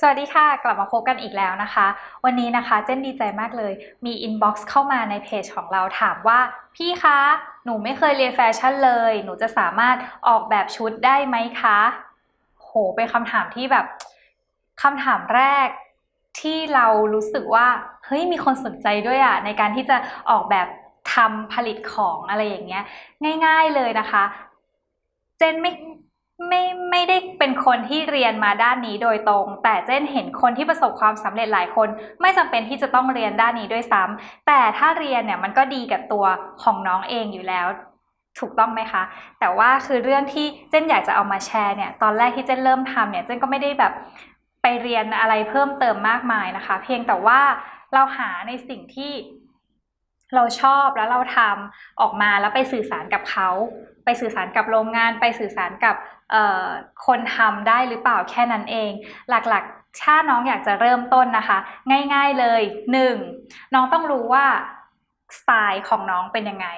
สวัสดีค่ะ กลับมาพบกันอีกแล้วนะคะ วันนี้นะคะเจนดีใจมากเลย มีอินบ็อกซ์เข้ามาในเพจของเราถามว่า พี่คะ หนูไม่เคยเรียนแฟชั่นเลย หนูจะสามารถออกแบบชุดได้ไหมคะ โห เป็นคำถามที่แบบคำถามแรกที่เรารู้สึกว่า เฮ้ย มีคนสนใจด้วยอะในการที่จะออกแบบทำผลิตของอะไรอย่างเงี้ย ง่าย ๆเลยนะคะ เจนไม่ ไม่ไม่ได้เป็นคนที่เรียนมาด้านนี้โดยตรง แต่เจนเห็นคนที่ประสบความสำเร็จหลายคน ไม่จำเป็นที่จะต้องเรียนด้านนี้ด้วยซ้ำแต่ถ้าเรียนเนี่ยมันก็ดีกับตัวของน้องเองอยู่แล้วถูกต้องไหมคะ แต่ว่าคือเรื่องที่เจนอยากจะเอามาแชร์เนี่ยตอนแรกที่เจนเริ่มทำเนี่ยเจนก็ไม่ได้แบบไปเรียนอะไรเพิ่มเติมมากมายนะคะ เพียงแต่ว่าเราหาในสิ่งที่เราชอบแล้วเราทำออกมาแล้วไปสื่อสารกับเขา ไปสื่อสารกับโรงงาน ไปสื่อสารกับ คนทำได้หรือเปล่าแค่นั้นเอง หลักๆ ถ้าน้องอยากจะเริ่มต้นนะคะ ง่ายๆเลย 1. น้องต้องรู้ว่าสไตล์ของน้องเป็นยังไง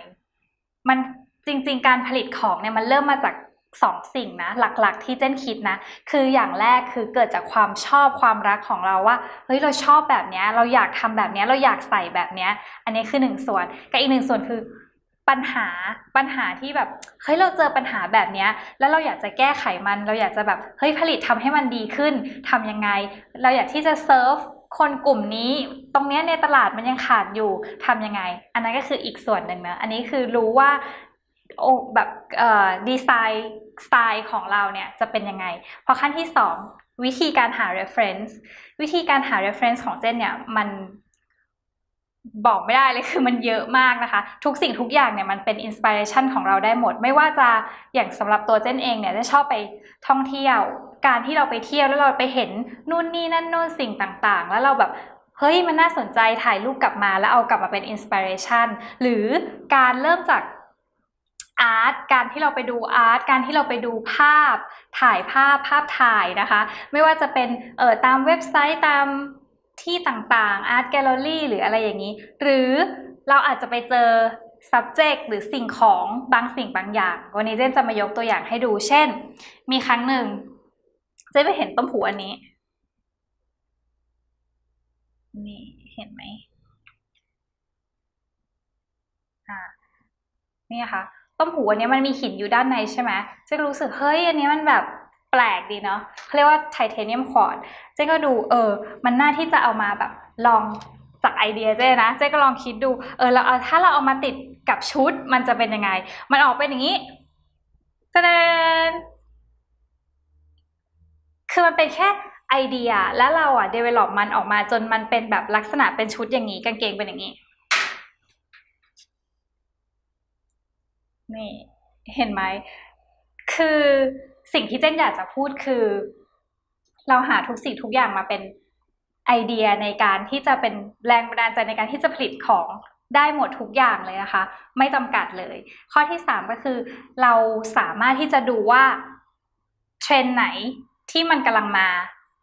มันจริงๆ การผลิตของเนี่ยมันเริ่มมาจากสองสิ่งนะหลักๆที่เจนคิดนะ คืออย่างแรกคือเกิดจากความชอบความรักของเราว่าเฮ้ยเราชอบแบบนี้เราอยากทำแบบนี้เราอยากใส่แบบนี้อันนี้คือหนึ่งส่วนกับอีกหนึ่งส่วนคือ ปัญหาปัญหาที่แบบเฮ้ยเราเจอปัญหาแบบเนี้ย แล้วเราอยากจะแก้ไขมัน เราอยากจะแบบเฮ้ยผลิตทำให้มันดีขึ้นทํำยังไง เราอยากที่จะเซิร์ฟคนกลุ่มนี้ตรงนี้ในตลาดมันยังขาดอยู่ทํำยังไง อันนั้นก็คืออีกส่วนหนึ่งนะอันนี้คือรู้ว่าโอ้แบบดีไซน์สไตล์ของเราเนี่ยจะเป็นยังไง พอขั้นที่ 2 วิธีการหา reference วิธีการหา reference ของเจนเนี่ยมัน บอกไม่ได้เลยคือมันเยอะมากนะคะ ทุกสิ่งทุกอย่างเนี่ยมันเป็นอินสปิเรชันของเราได้หมด ไม่ว่าจะอย่างสำหรับตัวเจนเองเนี่ยจะชอบไปท่องเที่ยว การที่เราไปเที่ยวแล้วเราไปเห็นนู่นนี่นั่นโน่นสิ่งต่างๆ แล้วเราแบบเฮ้ยมันน่าสนใจถ่ายรูปกลับมาแล้วเอากลับมาเป็นอินสปิเรชันหรือการเริ่มจากอาร์ตการที่เราไปดูอาร์ตการที่เราไปดูภาพ ถ่ายภาพภาพถ่ายนะคะ ไม่ว่าจะเป็นเออตามเว็บไซต์ตาม ที่ต่างๆ art gallery หรืออะไรอย่างนี้ หรือเราอาจจะไปเจอ subject หรือสิ่งของบางสิ่งบางอย่าง วันนี้เจนจะมายกตัวอย่างให้ดู เช่น มีครั้งหนึ่ง เจนไปเห็นต้มหูอันนี้ นี่เห็นไหมอ่านี่ค่ะ ต้มหูอันนี้มันมีหินอยู่ด้านในใช่ไหมเจนรู้สึกเฮ้ยอันนี้มันแบบ แปลกดีเนาะเขาเรียกว่าไทเทเนียมคอร์ดเจ๊ก็ดูเออ มันน่าที่จะเอามาแบบลองจากไอเดียเจ๊นะ เจ๊ก็ลองคิดดู เออเราเอาถ้าเราเอามาติดกับชุดมันจะเป็นยังไง มันออกเป็นอย่างนี้แสดงคือมันเป็นแค่ไอเดียแล้วเราอะ develop มันออกมาจนมันเป็นแบบลักษณะเป็นชุดอย่างนี้ กางเกงเป็นอย่างนี้ นี่ เห็นไหม คือ สิ่งที่เจนอยากจะพูดคือ เราหาทุกสิ่งทุกอย่างมาเป็นไอเดียในการที่จะเป็นแรงบันดาลใจในการที่จะผลิตของได้หมดทุกอย่างเลยนะคะ ไม่จำกัดเลย ข้อที่ 3 ก็คือ เราสามารถที่จะดูว่าเทรนไหนที่มันกำลังมา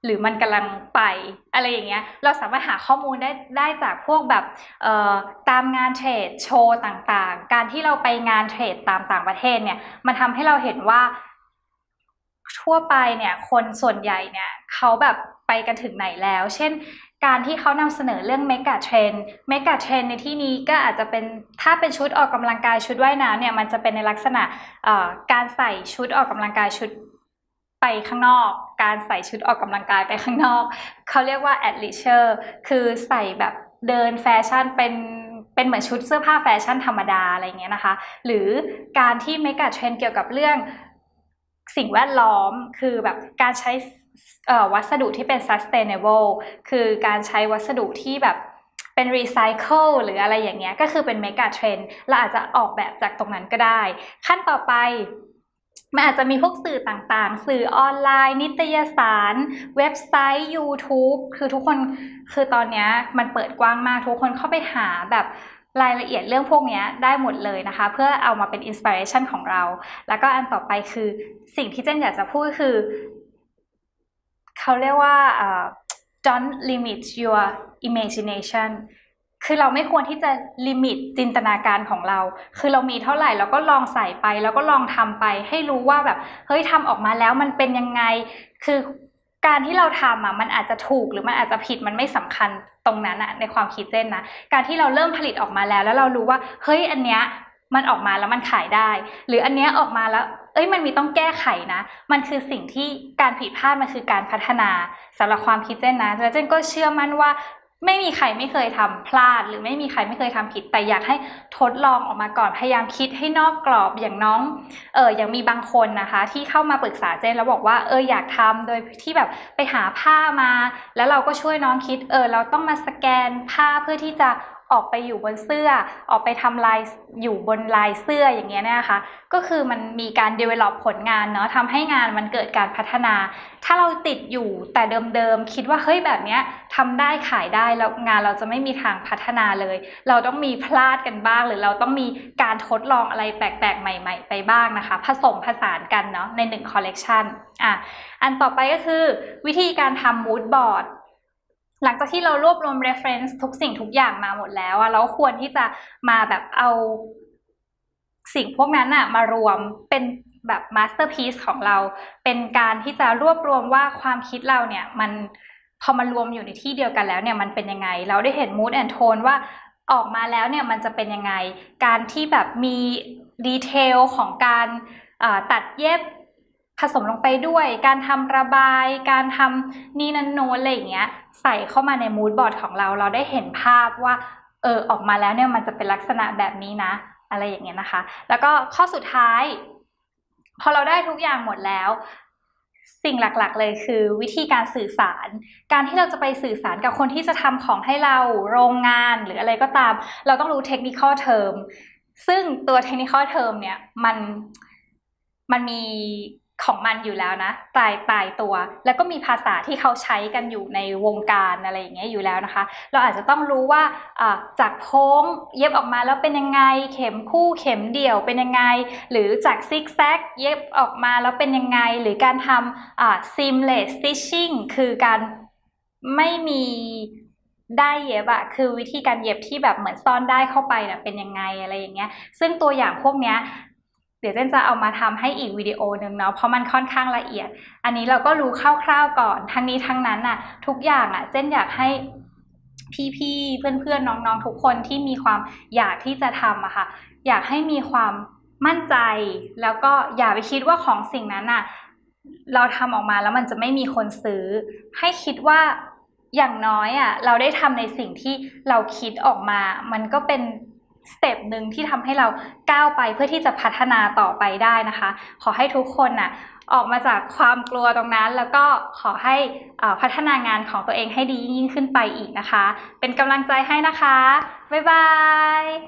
หรือมันกำลังไปอะไรอย่างเงี้ยเราสามารถหาข้อมูลได้ได้จากพวกแบบตามงานเทรดโชว์ต่างๆ การที่เราไปงานเทรดตามต่างประเทศเนี่ยมันทำให้เราเห็นว่า ทั่วไปเนี่ยคนส่วนใหญ่เนี่ยเขาแบบไปกันถึงไหนแล้ว เช่นการที่เขานำเสนอเรื่องเมกะเทรนเมกะเทรนในที่นี้ก็อาจจะเป็นถ้าเป็นชุดออกกำลังกายชุดว่ายน้ำเนี่ยมันจะเป็นในลักษณะการใส่ชุดออกกำลังกายชุดไปข้างนอก การใส่ชุดออกกำลังกายไปข้างนอก เขาเรียกว่า a d l e i s u r e คือใส่แบบเดินแฟชั่นเป็นเป็นเหมือนชุดเสื้อผ้าแฟชั่นธรรมดาอะไรเงี้ยนะคะ หรือการที่เมกะเทรนเกี่ยวกับเรื่อง สิ่งแวดล้อมคือแบบการใช้วัสดุที่เป็น sustainable คือการใช้วัสดุที่แบบเป็น recycle หรืออะไรอย่างเงี้ยก็คือเป็น mega trend เราอาจจะออกแบบจากตรงนั้นก็ได้ ขั้นต่อไปมันอาจจะมีพวกสื่อต่างๆ สื่อออนไลน์ นิตยสาร เว็บไซต์ YouTube คือทุกคนคือตอนนี้มันเปิดกว้างมากทุกคนเข้าไปหาแบบ รายละเอียดเรื่องพวกนี้ได้หมดเลยนะคะ เพื่อเอามาเป็นอินสปิเรชันของเรา แล้วก็อันต่อไปคือสิ่งที่เจนอยากจะพูดคือ เขาเรียกว่า don't limit your imagination คือเราไม่ควรที่จะลิมิตจินตนาการของเรา คือเรามีเท่าไหร่เราก็ลองใส่ไป แล้วก็ลองทำไป ให้รู้ว่าแบบ เฮ้ยทำออกมาแล้วมันเป็นยังไง คือ การที่เราทำอะมันอาจจะถูกหรือมันอาจจะผิดมันไม่สำคัญตรงนั้นอะในความคิดเจนนะการที่เราเริ่มผลิตออกมาแล้ว แล้วเรารู้ว่าเฮ้ยอันเนี้ยมันออกมาแล้วมันขายได้ หรืออันเนี้ยออกมาแล้ว เอ้ยมันมีต้องแก้ไขนะ มันคือสิ่งที่การผิดพลาดมันคือการพัฒนาสำหรับความคิดเจนนะแล้วเจนก็เชื่อมั่นว่า ไม่มีใครไม่เคยทำพลาด หรือไม่มีใครไม่เคยทำผิด แต่อยากให้ทดลองออกมาก่อนพยายามคิดให้นอกกรอบอย่างน้องเอออย่างมีบางคนนะคะ ที่เข้ามาปรึกษาเจนแล้วบอกว่าเอออยากทำโดยที่แบบไปหาผ้ามา แล้วเราก็ช่วยน้องคิดเออเราต้องมาสแกนผ้าเพื่อที่จะ ออกไปอยู่บนเสื้อ ออกไปทำลายอยู่บนลายเสื้ออย่างเงี้ยนะคะ ก็คือมันมีการ develop ผลงานเนาะทำให้งานมันเกิดการพัฒนา ถ้าเราติดอยู่แต่เดิมๆ คิดว่าเฮ้ยแบบเนี้ยทำได้ขายได้แล้วงานเราจะไม่มีทางพัฒนาเลย เราต้องมีพลาดกันบ้าง หรือเราต้องมีการทดลองอะไรแปลกๆ ใหม่ ๆ ไปบ้างนะคะ ผสมผสานกันเนาะในหนึ่งคอลเลกชันอะอันต่อไปก็คือวิธีการทำ mood board หลังจากที่เรารวบรวม reference ทุกสิ่งทุกอย่างมาหมดแล้วอะเราควรที่จะมาแบบเอาสิ่งพวกนั้นอะมารวมเป็นแบบ masterpiece ของเรา เป็นการที่จะรวบรวมว่าความคิดเราเนี่ยมันพอมารวมอยู่ในที่เดียวกันแล้วเนี่ยมันเป็นยังไง เราได้เห็น mood and tone ว่าออกมาแล้วเนี่ยมันจะเป็นยังไง การที่แบบมีดีเทลของการตัดเย็บ ผสมลงไปด้วย การทำระบาย การทำนี่นันโนอะไรอย่างเงี้ย ใส่เข้ามาในมูดบอร์ดของเรา เราได้เห็นภาพว่า เออ ออกมาแล้วเนี่ยมันจะเป็นลักษณะแบบนี้นะ อะไรอย่างเงี้ยนะคะ แล้วก็ข้อสุดท้าย พอเราได้ทุกอย่างหมดแล้ว สิ่งหลักๆเลยคือวิธีการสื่อสาร การที่เราจะไปสื่อสารกับคนที่จะทำของให้เรา โรงงานหรืออะไรก็ตาม เราต้องรู้เทคนิคเทอมซึ่งตัวเทคนิคเทอมเนี่ย มัน มันมี ของมันอยู่แล้วนะตายตายตัว แล้วก็มีภาษาที่เขาใช้กันอยู่ในวงการอะไรอย่างเงี้ยอยู่แล้วนะคะ เราอาจจะต้องรู้ว่าจากโค้งเย็บออกมาแล้วเป็นยังไง เข็มคู่เข็มเดี่ยวเป็นยังไง หรือจากซิกแซกเย็บออกมาแล้วเป็นยังไง หรือการทำ seamless stitching คือการไม่มีได้เย็บอะคือวิธีการเย็บที่แบบเหมือนซ่อนได้เข้าไปนะเป็นยังไงอะไรอย่างเงี้ย ซึ่งตัวอย่างพวกเนี้ย เดี๋ยวเจนจะเอามาทำให้อีกวิดีโอหนึ่งเนาะเพราะมันค่อนข้างละเอียด อันนี้เราก็รู้คร่าวๆก่อน ทั้งนี้ทั้งนั้นน่ะ ทุกอย่างอะ เจนอยากให้พี่ๆเพื่อนๆน้องๆทุกคนที่มีความอยากที่จะทำอะค่ะ อยากให้มีความมั่นใจ แล้วก็อย่าไปคิดว่าของสิ่งนั้นน่ะเราทำออกมาแล้วมันจะไม่มีคนซื้อ ให้คิดว่าอย่างน้อยอะเราได้ทำในสิ่งที่เราคิดออกมา มันก็เป็น สเต็ปหนึ่งที่ทำให้เราก้าวไปเพื่อที่จะพัฒนาต่อไปได้นะคะ ขอให้ทุกคนน่ะออกมาจากความกลัวตรงนั้น แล้วก็ขอให้พัฒนางานของตัวเองให้ดียิ่งขึ้นไปอีกนะคะ เป็นกำลังใจให้นะคะ บ๊ายบาย